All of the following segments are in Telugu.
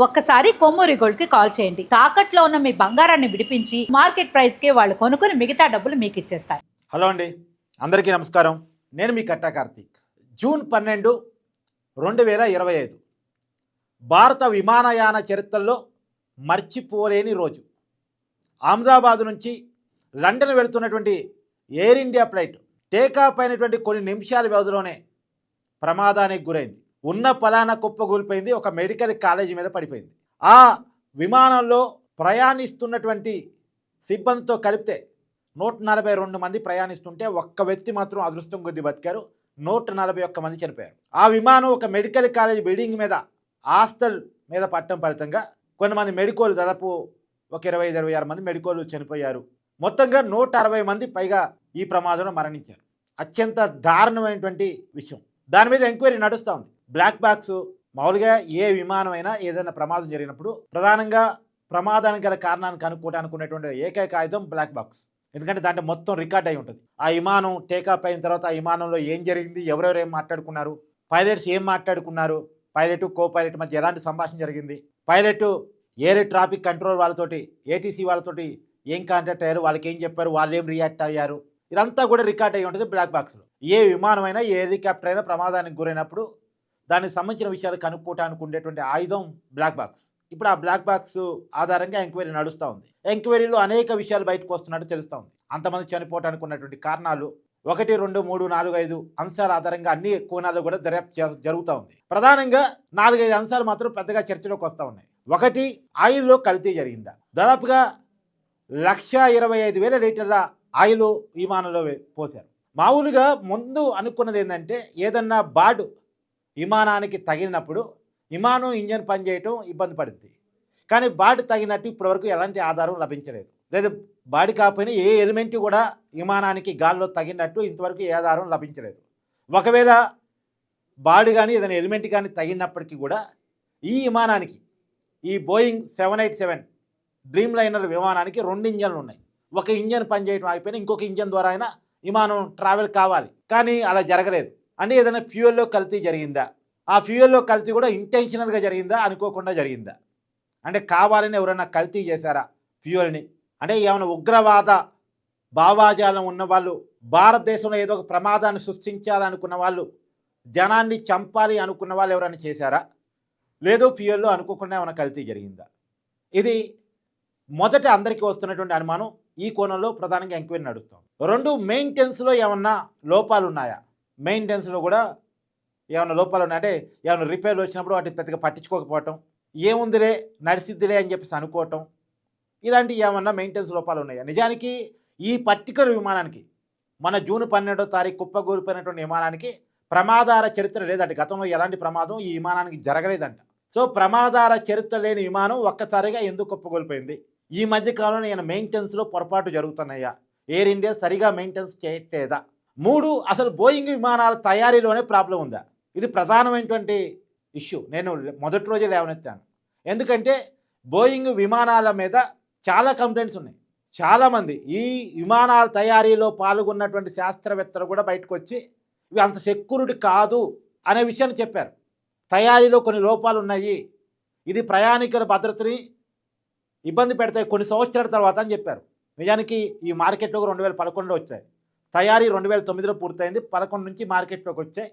ఒక్కసారి కొమ్మూరి గోల్డ్కి కాల్ చేయండి. తాకట్లో ఉన్న మీ బంగారాన్ని విడిపించి మార్కెట్ ప్రైస్కి వాళ్ళు కొనుక్కుని మిగతా డబ్బులు మీకు ఇచ్చేస్తారు. హలో అండి. అందరికీ నమస్కారం. నేను మీ కట్టా కార్తీక్. జూన్ పన్నెండు రెండు వేల ఇరవై ఐదు. భారత విమానయాన చరిత్రలో మర్చిపోలేని రోజు. అహ్మదాబాద్ నుంచి లండన్ వెళుతున్నటువంటి ఎయిర్ ఇండియా ఫ్లైట్ టేకాఫ్ అయినటువంటి కొన్ని నిమిషాల వ్యవధిలోనే ప్రమాదానికి గురైంది. ఉన్న పలానా కుప్పగూలిపోయింది ఒక మెడికల్ కాలేజీ మీద పడిపోయింది. ఆ విమానంలో ప్రయాణిస్తున్నటువంటి సిబ్బందితో కలిపితే నూట నలభై రెండు మంది ప్రయాణిస్తుంటే ఒక్క వ్యక్తి మాత్రం అదృష్టం కొద్ది బతికారు నూట నలభై ఒక్క మంది చనిపోయారు. ఆ విమానం ఒక మెడికల్ కాలేజ్ బిల్డింగ్ మీద హాస్టల్ మీద పట్టడం ఫలితంగా కొంతమంది మెడికోలు దాదాపు ఒక ఇరవై ఐదు ఇరవై ఆరు మంది మెడికోలు చనిపోయారు. మొత్తంగా నూట అరవై మంది పైగా ఈ ప్రమాదంలో మరణించారు. అత్యంత దారుణమైనటువంటి విషయం. దాని మీద ఎంక్వైరీ నడుస్తూ ఉంది. బ్లాక్ బాక్స్ మామూలుగా ఏ విమానమైనా ఏదైనా ప్రమాదం జరిగినప్పుడు ప్రధానంగా ప్రమాదానికి గల కారణాన్ని కనుక్కోవడానికి ఉన్నటువంటి ఏకైక ఆయుధం బ్లాక్ బాక్స్ ఎందుకంటే దాంట్లో మొత్తం రికార్డ్ అయి ఉంటుంది. ఆ విమానం టేకాఫ్ అయిన తర్వాత ఆ విమానంలో ఏం జరిగింది ఎవరెవరు ఏం మాట్లాడుకున్నారు పైలట్స్ ఏం మాట్లాడుకున్నారు పైలట్ కో పైలట్ మధ్య ఎలాంటి సంభాషణ జరిగింది పైలట్ ఏరే ట్రాఫిక్ కంట్రోల్ వాళ్ళతోటి ఏటీసీ వాళ్ళతోటి ఏం కాంటాక్ట్ అయ్యారు వాళ్ళకి ఏం చెప్పారు వాళ్ళు ఏం రియాక్ట్ అయ్యారు ఇదంతా కూడా రికార్డ్ అయి ఉంటుంది బ్లాక్ బాక్స్లో ఏ విమానమైనా ఏ హెలికాప్టర్ అయినా ప్రమాదానికి గురైనప్పుడు దానికి సంబంధించిన విషయాలు కనుక్కోవటానికి ఉండేటువంటి ఆయుధం బ్లాక్ బాక్స్ ఇప్పుడు ఆ బ్లాక్ బాక్స్ ఆధారంగా ఎంక్వైరీ నడుస్తూ ఉంది. ఎంక్వైరీలో అనేక విషయాలు బయటకు వస్తున్నట్టు తెలుస్తూ ఉంది. అంతమంది చనిపోవటానికి ఉన్నటువంటి కారణాలు ఒకటి రెండు మూడు నాలుగు ఐదు అంశాల ఆధారంగా అన్ని కోణాలు కూడా దర్యాప్తు జరుగుతూ ఉంది. ప్రధానంగా నాలుగైదు అంశాలు మాత్రం పెద్దగా చర్చలోకి వస్తూ ఉన్నాయి. ఒకటి ఆయిల్లో కల్తీ జరిగిందా? దాదాపుగా లక్ష ఇరవై ఐదు వేల లీటర్ల ఆయిల్ విమానంలో పోశారు. మామూలుగా ముందు అనుకున్నది ఏంటంటే ఏదన్నా బాడు విమానానికి తగిలినప్పుడు విమానం ఇంజన్ పనిచేయటం ఇబ్బంది పడింది. కానీ బాడీ తగినట్టు ఇప్పటివరకు ఎలాంటి ఆధారం లభించలేదు. లేదు బాడీ కాకపోయినా ఏ ఎలిమెంట్ కూడా విమానానికి గాల్లో తగినట్టు ఇంతవరకు ఏ ఆధారం లభించలేదు. ఒకవేళ బాడీ కానీ ఏదైనా ఎలిమెంట్ కానీ తగినప్పటికీ కూడా ఈ విమానానికి ఈ Boeing seven eight seven dreamliner విమానానికి రెండు ఇంజన్లు ఉన్నాయి. ఒక ఇంజన్ పనిచేయడం ఆగిపోయినా ఇంకొక ఇంజన్ ద్వారా అయినా విమానం ట్రావెల్ కావాలి. కానీ అలా జరగలేదు. అంటే ఏదైనా ఫ్యూయల్లో కల్తీ జరిగిందా? ఆ ఫ్యూయల్లో కల్తీ కూడా ఇంటెన్షనల్గా జరిగిందా? అనుకోకుండా జరిగిందా? అంటే కావాలని ఎవరైనా కల్తీ చేశారా ఫ్యూయల్ని అంటే ఏమైనా ఉగ్రవాద భావాజాలం ఉన్న వాళ్ళు భారతదేశంలో ఏదో ఒక ప్రమాదాన్ని సృష్టించాలనుకున్న వాళ్ళు జనాన్ని చంపాలి అనుకున్న వాళ్ళు ఎవరైనా చేశారా? లేదు ఫ్యూయల్లో అనుకోకుండా ఏమైనా కల్తీ జరిగిందా? ఇది మొదట అందరికీ వస్తున్నటువంటి అనుమానం. ఈ కోణంలో ప్రధానంగా ఎంక్వైరీ నడుస్తాం రెండు మెయింటెనెన్స్లో ఏమన్నా లోపాలు ఉన్నాయా మెయింటెనెన్స్లో కూడా ఏమైనా లోపాలు ఉన్నాయంటే ఏమైనా రిపేర్లు వచ్చినప్పుడు వాటిని పెద్దగా పట్టించుకోకపోవటం ఏముందిలే నడిసిద్దిలే అని చెప్పేసి అనుకోవటం ఇలాంటి ఏమన్నా మెయింటెనెన్స్ లోపాలు ఉన్నాయా? నిజానికి ఈ పర్టికులర్ విమానానికి మన జూన్ పన్నెండో తారీఖు కుప్పగూరిపోయినటువంటి విమానానికి ప్రమాదాల చరిత్ర లేదంట. గతంలో ఎలాంటి ప్రమాదం ఈ విమానానికి జరగలేదంట. సో ప్రమాదాల చరిత్ర లేని విమానం ఒక్కసారిగా ఎందుకు కుప్పగూలిపోయింది ఈ మధ్య కాలంలో ఈయన మెయింటెనెన్స్లో పొరపాటు జరుగుతున్నాయా? ఎయిర్ ఇండియా సరిగా మెయింటెనెన్స్ చేయట్లేదా? మూడు అసలు బోయింగ్ విమానాల తయారీలోనే ప్రాబ్లం ఉందా? ఇది ప్రధానమైనటువంటి ఇష్యూ. నేను మొదటి రోజే లేవనెత్తాను. ఎందుకంటే బోయింగ్ విమానాల మీద చాలా కంప్లైంట్స్ ఉన్నాయి. చాలామంది ఈ విమానాల తయారీలో పాల్గొన్నటువంటి శాస్త్రవేత్తలు కూడా బయటకు వచ్చి ఇవి అంత సెక్యూరిటీ కాదు అనే విషయాన్ని చెప్పారు. తయారీలో కొన్ని లోపాలు ఉన్నాయి. ఇది ప్రయాణికుల భద్రతని ఇబ్బంది పెడతాయి కొన్ని సంవత్సరాల తర్వాత అని చెప్పారు. నిజానికి ఈ మార్కెట్లోకి రెండు వేల పదకొండులో వచ్చాయి. తయారీ రెండు వేల తొమ్మిదిలో పూర్తయింది. పదకొండు నుంచి మార్కెట్లోకి వచ్చాయి.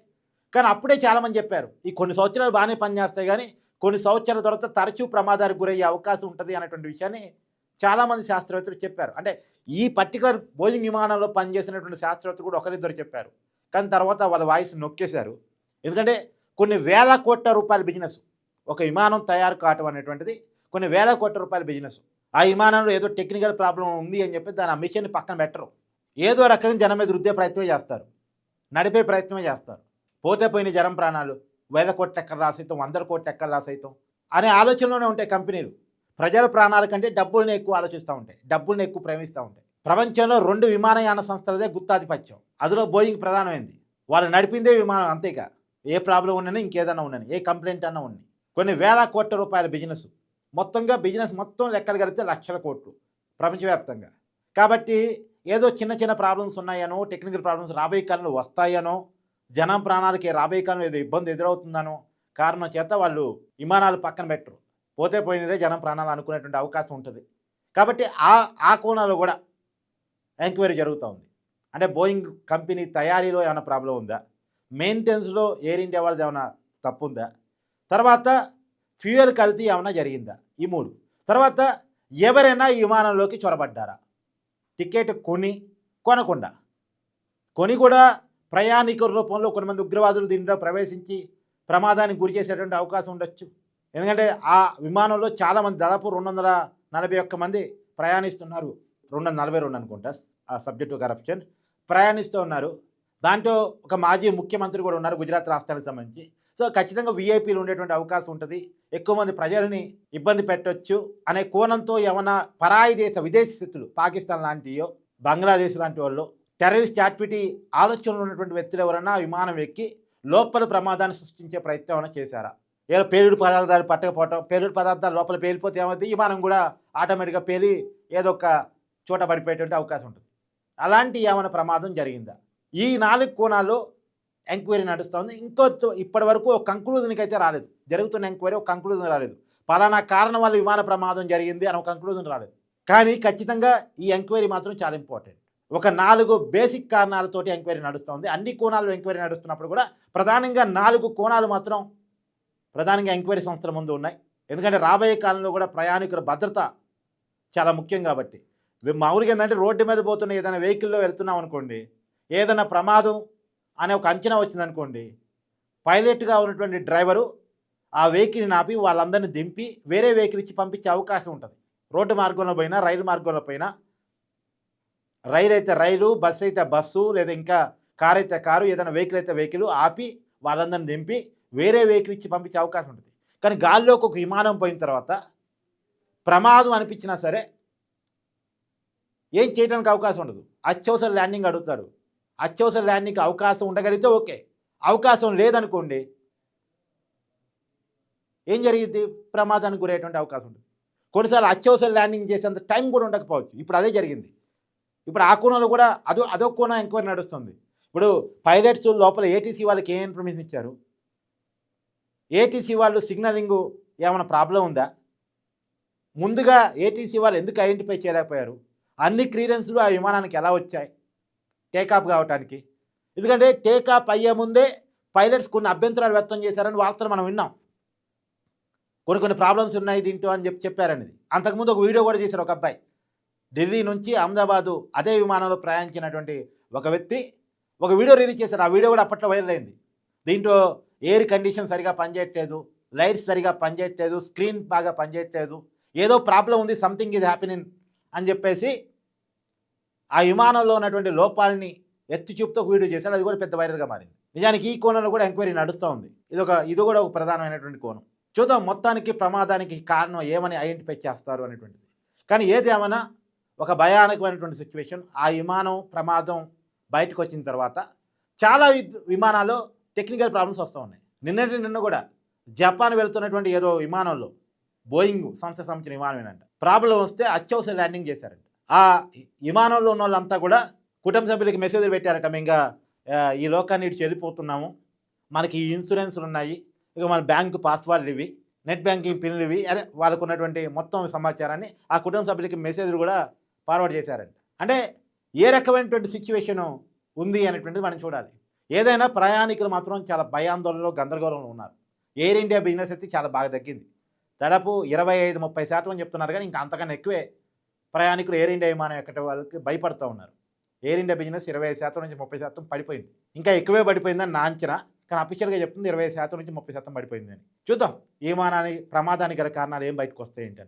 కానీ అప్పుడే చాలామంది చెప్పారు ఈ కొన్ని సంవత్సరాలు బాగానే పనిచేస్తాయి కానీ కొన్ని సంవత్సరాల తర్వాత తరచూ ప్రమాదానికి గురయ్యే అవకాశం ఉంటుంది అనేటువంటి విషయాన్ని చాలామంది శాస్త్రవేత్తలు చెప్పారు. అంటే ఈ పర్టికులర్ బోయింగ్ విమానంలో పనిచేసినటువంటి శాస్త్రవేత్తలు కూడా ఒకరిద్దరు చెప్పారు. కానీ తర్వాత వాళ్ళ వాయిస్ నొక్కేశారు. ఎందుకంటే కొన్ని వేల కోట్ల రూపాయల బిజినెస్ ఒక విమానం తయారు కావటం అనేటువంటిది కొన్ని వేల కోట్ల రూపాయల బిజినెస్. ఆ విమానంలో ఏదో టెక్నికల్ ప్రాబ్లం ఉంది అని చెప్పి దాని ఆ మిషన్ పక్కన పెట్టరు. ఏదో రకంగా జనం మీద రుద్దే ప్రయత్నమే చేస్తారు. నడిపే ప్రయత్నమే చేస్తారు. పోతే పోయిన జనం ప్రాణాలు వేల కోట్ల ఎక్కడ రాసైతం వందల కోట్ల ఎక్కడ రాసైతం అనే ఆలోచనలోనే ఉంటాయి కంపెనీలు. ప్రజల ప్రాణాల కంటే డబ్బుల్ని ఎక్కువ ఆలోచిస్తూ ఉంటాయి డబ్బుల్ని ఎక్కువ ప్రేమిస్తూ ఉంటాయి. ప్రపంచంలో రెండు విమానయాన సంస్థలదే గుత్తాధిపత్యం. అందులో బోయింగ్ ప్రధానమైంది. వాళ్ళు నడిపిందే విమానం అంతేగా. ఏ ప్రాబ్లం ఉన్నని ఇంకేదన్నా ఉన్నని ఏ కంప్లైంట్ అన్నా ఉన్నాయి కొన్ని వేల కోట్ల రూపాయల బిజినెస్. మొత్తంగా బిజినెస్ మొత్తం లెక్కలు కలిపితే లక్షల కోట్లు ప్రపంచవ్యాప్తంగా. కాబట్టి ఏదో చిన్న చిన్న ప్రాబ్లమ్స్ ఉన్నాయనో టెక్నికల్ ప్రాబ్లమ్స్ రాబోయే కాలంలో వస్తాయనో జనం ప్రాణాలకి రాబోయే కాలంలో ఏదో ఇబ్బంది ఎదురవుతుందనో కారణం చేత వాళ్ళు విమానాలు పక్కన పెట్టరు. పోతే పోయినరే జనం ప్రాణాలు అనుకునేటువంటి అవకాశం ఉంటుంది. కాబట్టి ఆ ఆ కోణాలు కూడా ఎంక్వైరీ జరుగుతూ ఉంది. అంటే బోయింగ్ కంపెనీ తయారీలో ఏమైనా ప్రాబ్లం ఉందా? మెయింటెనెన్స్లో ఎయిర్ ఇండియా వాళ్ళది ఏమైనా తప్పు ఉందా తర్వాత ఫ్యూయల్ కల్తీ ఏమైనా జరిగిందా? ఈ మూడు. తర్వాత ఎవరైనా ఈ విమానంలోకి చొరబడ్డారా? టికెట్ కొని కొనకుండా. కొని కూడా ప్రయాణికుల రూపంలో కొంతమంది ఉగ్రవాదులు దీనిలో ప్రవేశించి ప్రమాదానికి గురి చేసేటువంటి అవకాశం ఉండొచ్చు. ఎందుకంటే ఆ విమానంలో చాలామంది దాదాపు రెండు వందల నలభై ఒక్క మంది ప్రయాణిస్తున్నారు. రెండు వందల నలభై రెండు అనుకుంటా ఆ సబ్జెక్టు కరప్షన్ ప్రయాణిస్తూ ఉన్నారు. దాంట్లో ఒక మాజీ ముఖ్యమంత్రి కూడా ఉన్నారు గుజరాత్ రాష్ట్రానికి సంబంధించి. సో ఖచ్చితంగా వీఐపీలు ఉండేటువంటి అవకాశం ఉంటుంది. ఎక్కువ మంది ప్రజల్ని ఇబ్బంది పెట్టొచ్చు అనే కోణంతో ఏమైనా పరాయి దేశ విదేశీ స్థితులు పాకిస్తాన్ లాంటియో బంగ్లాదేశ్ లాంటి వాళ్ళు టెర్రరిస్ట్ యాక్టివిటీ ఆలోచనలు ఉన్నటువంటి వ్యక్తులు ఎవరన్నా విమానం ఎక్కి లోపల ప్రమాదాన్ని సృష్టించే ప్రయత్నం ఏమైనా చేశారా? ఏదో పేలుడు పదార్థాలు పట్టకపోవటం పేలుడు పదార్థాలు లోపల పేలిపోతే ఏమవుతుంది విమానం కూడా ఆటోమేటిక్గా పేలి ఏదో ఒక చోట పడిపోయేటువంటి అవకాశం ఉంటుంది. అలాంటి ఏమైనా ప్రమాదం జరిగిందా? ఈ నాలుగు కోణాల్లో ఎంక్వైరీ నడుస్తుంది. ఇంకో ఇప్పటి వరకు ఒక కంక్లూజన్కి అయితే రాలేదు. జరుగుతున్న ఎంక్వైరీ ఒక కంక్లూజన్ రాలేదు. పలానా కారణం వల్ల విమాన ప్రమాదం జరిగింది అని ఒక కంక్లూజన్ రాలేదు. కానీ ఖచ్చితంగా ఈ ఎంక్వైరీ మాత్రం చాలా ఇంపార్టెంట్ ఒక నాలుగు బేసిక్ కారణాలతోటి ఎంక్వైరీ నడుస్తుంది. అన్ని కోణాలు ఎంక్వైరీ నడుస్తున్నప్పుడు కూడా ప్రధానంగా నాలుగు కోణాలు మాత్రం ప్రధానంగా ఎంక్వైరీ సంస్థల ముందు ఉన్నాయి. ఎందుకంటే రాబోయే కాలంలో కూడా ప్రయాణికుల భద్రత చాలా ముఖ్యం కాబట్టి. ఇది మామూలుగా ఏంటంటే రోడ్డు మీద పోతున్న ఏదైనా వెహికల్లో వెళ్తున్నాం అనుకోండి ఏదైనా ప్రమాదం అనే ఒక అంచనా వచ్చిందనుకోండి పైలట్గా ఉన్నటువంటి డ్రైవరు ఆ వెహికల్ని ఆపి వాళ్ళందరినీ దింపి వేరే వెహికల్ ఇచ్చి పంపించే అవకాశం ఉంటుంది. రోడ్డు మార్గంలో పోయినా రైలు మార్గంలో పోయినా రైలు అయితే రైలు బస్సు అయితే బస్సు లేదా ఇంకా కారు అయితే కారు ఏదైనా వెహికల్ అయితే వెహికల్ ఆపి వాళ్ళందరిని దింపి వేరే వెహికల్ ఇచ్చి పంపించే అవకాశం ఉంటుంది. కానీ గాల్లోకి ఒక విమానం పోయిన తర్వాత ప్రమాదం అనిపించినా సరే ఏం చేయడానికి అవకాశం ఉండదు. అత్యవసర ల్యాండింగ్ అడుగుతారు. అత్యవసర ల్యాండింగ్కి అవకాశం ఉండగలిగితే ఓకే. అవకాశం లేదనుకోండి ఏం జరిగింది ప్రమాదానికి గురయ్యేటువంటి అవకాశం ఉంటుంది. కొన్నిసార్లు అత్యవసర ల్యాండింగ్ చేసేంత టైం కూడా ఉండకపోవచ్చు. ఇప్పుడు అదే జరిగింది. ఇప్పుడు ఆ కోణంలో కూడా అదో అదో కోణం ఎంక్వైరీ నడుస్తుంది. ఇప్పుడు పైలట్స్ లోపల ఏటీసీ వాళ్ళకి ఏం ఇన్ఫర్మేషన్ ఇచ్చారు? ఏటీసీ వాళ్ళు సిగ్నలింగ్ ఏమైనా ప్రాబ్లం ఉందా? ముందుగా ఏటీసీ వాళ్ళు ఎందుకు ఐడెంటిఫై చేయలేకపోయారు? అన్ని క్లియరెన్స్లు ఆ విమానానికి ఎలా వచ్చాయి? టేకాఫ్ కావటానికి. ఎందుకంటే టేకాప్ అయ్యే ముందే పైలట్స్ కొన్ని అభ్యంతరాలు వ్యక్తం చేశారని వార్తలు మనం విన్నాం. కొన్ని కొన్ని ప్రాబ్లమ్స్ ఉన్నాయి దీంట్లో అని చెప్పి చెప్పారనేది. అంతకుముందు ఒక వీడియో కూడా చేశారు ఒక అబ్బాయి. ఢిల్లీ నుంచి అహ్మదాబాదు అదే విమానంలో ప్రయాణించినటువంటి ఒక వ్యక్తి ఒక వీడియో రిలీజ్ చేశారు. ఆ వీడియో కూడా అప్పట్లో వైరల్ అయింది. దీంట్లో ఎయిర్ కండిషన్ సరిగా పనిచేయట్లేదు లైట్స్ సరిగా పనిచేయట్లేదు స్క్రీన్ బాగా పనిచేయట్లేదు ఏదో ప్రాబ్లం ఉంది సంథింగ్ ఇది హ్యాపీనింగ్ అని చెప్పేసి ఆ విమానంలో ఉన్నటువంటి లోపాలని ఎత్తి చూపుతో వీడియో చేశాడు. అది కూడా పెద్ద వైరల్గా మారింది. నిజానికి ఈ కోణంలో కూడా ఎంక్వైరీ నడుస్తూ ఉంది. ఇది ఒక ఇది కూడా ఒక ప్రధానమైనటువంటి కోణం. చూద్దాం మొత్తానికి ప్రమాదానికి కారణం ఏమని ఐడెంటిఫై చేస్తారు అనేటువంటిది. కానీ ఏదేమైనా ఒక భయానకమైనటువంటి సిచ్యువేషన్ ఆ విమానం ప్రమాదం బయటకు వచ్చిన తర్వాత చాలా విమానాల్లో టెక్నికల్ ప్రాబ్లమ్స్ వస్తూ ఉన్నాయి. నిన్నటి నిన్న కూడా జపాన్ వెళ్తున్నటువంటి ఏదో విమానంలో బోయింగ్ సంస్థ సంబంధించిన విమానమేనంట ప్రాబ్లం వస్తే అత్యవసర ల్యాండింగ్ చేశారంట. ఆ విమానంలో ఉన్న వాళ్ళంతా కూడా కుటుంబ సభ్యులకి మెసేజ్ పెట్టారట. మేము ఇంకా ఈ లోకాన్ని ఇటు వెళ్ళిపోతున్నాము మనకి ఈ ఇన్సూరెన్స్లు ఉన్నాయి. ఇక మన బ్యాంకు పాస్వర్డ్ ఇవి నెట్ బ్యాంకింగ్ పిన్లు ఇవి. అదే వాళ్ళకు ఉన్నటువంటి మొత్తం సమాచారాన్ని ఆ కుటుంబ సభ్యులకి మెసేజ్లు కూడా ఫార్వర్డ్ చేశారంట. అంటే ఏ రకమైనటువంటి సిచ్యువేషను ఉంది అనేటువంటిది మనం చూడాలి. ఏదైనా ప్రయాణికులు మాత్రం చాలా భయాందోళనలో గందరగోళంలో ఉన్నారు. ఎయిర్ ఇండియా బిజినెస్ అయితే చాలా బాగా తగ్గింది. దాదాపు ఇరవై ఐదు ముప్పై శాతం అని చెప్తున్నారు కానీ ఇంకా అంతకన్నా ఎక్కువే ప్రయాణికులు ఎయిర్ ఇండియా విమానం ఎక్కట వాళ్ళకి భయపడుతూ ఉన్నారు. ఎయిర్ ఇండియా బిజినెస్ ఇరవై శాతం నుంచి ముప్పై శాతం పడిపోయింది. ఇంకా ఎక్కువే పడిపోయిందని నా అంచనా. కానీ అఫీషియల్గా చెప్తుంది ఇరవై శాతం నుంచి ముప్పై శాతం పడిపోయిందని చూద్దాం. ఈ విమానానికి ప్రమాదానికి గల కారణాలు ఏం బయటకు వస్తాయి ఏంటి